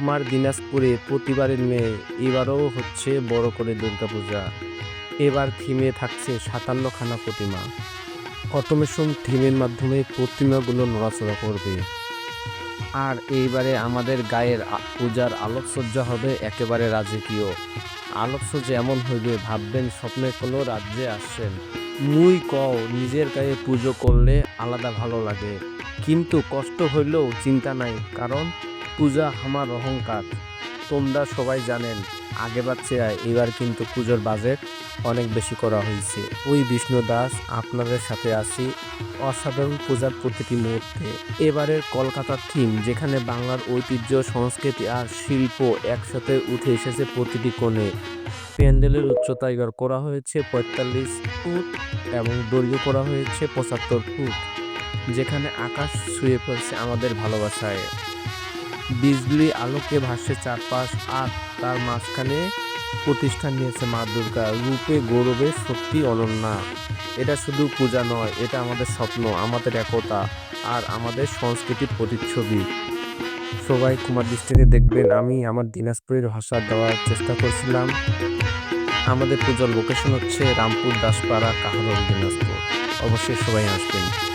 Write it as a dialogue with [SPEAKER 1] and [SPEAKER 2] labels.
[SPEAKER 1] আমার দিনাজপুরে প্রতিবারের মেয়ে, এবারও হচ্ছে বড় করে দুর্গাপূজা। এবার থিমে থাকছে সাতান্নখানা প্রতিমা। অটোমেশন থিমের মাধ্যমে প্রতিমাগুলো নড়াচড়া করবে। আর এইবারে আমাদের গায়ের পূজার আলোকসজ্জা হবে একেবারে রাজকীয়। আলোকসজ্জা এমন হইবে, ভাববেন স্বপ্নের কোনো রাজ্যে আসছেন। মুই কও, নিজের গায়ে পুজো করলে আলাদা ভালো লাগে। কিন্তু কষ্ট হইলেও চিন্তা নাই, কারণ পূজা আমার অহংকার। তোমরা সবাই জানেন আগেবার চেয়ে এবার কিন্তু পুজোর বাজেট অনেক বেশি করা হয়েছে ওই বিষ্ণু দাস আপনাদের সাথে আছি অসাধারণ পূজার প্রতিটি মুহূর্তে। এবারের কলকাতার থিম, যেখানে বাংলার ঐতিহ্য, সংস্কৃতি আর শিল্প একসাথে উঠে এসেছে প্রতিটি কোণে। প্যান্ডেলের উচ্চতা এবার করা হয়েছে পঁয়তাল্লিশ ফুট এবং দৈর্ঘ্য করা হয়েছে পঁচাত্তর ফুট, যেখানে আকাশ ছুঁয়ে পড়ছে আমাদের ভালোবাসায়। বিজলি আলোকে ভাসছে চারপাশ আর তার মাঝখানে প্রতিষ্ঠান নিয়েছে মা দুর্গা। রূপে, গৌরবে সত্যি অনন্যা। এটা শুধু পূজা নয়, এটা আমাদের স্বপ্ন, আমাদের একতা আর আমাদের সংস্কৃতির প্রতিচ্ছবি। সবাই কুমার দৃষ্টিতে দেখবেন, আমি আমার দিনাজপুরের ভাষা দেওয়ার চেষ্টা করছিলাম। আমাদের পূজার লোকেশন হচ্ছে রামপুর দাসপাড়া কাহারল দিনাজপুর। অবশ্যই সবাই আসবেন।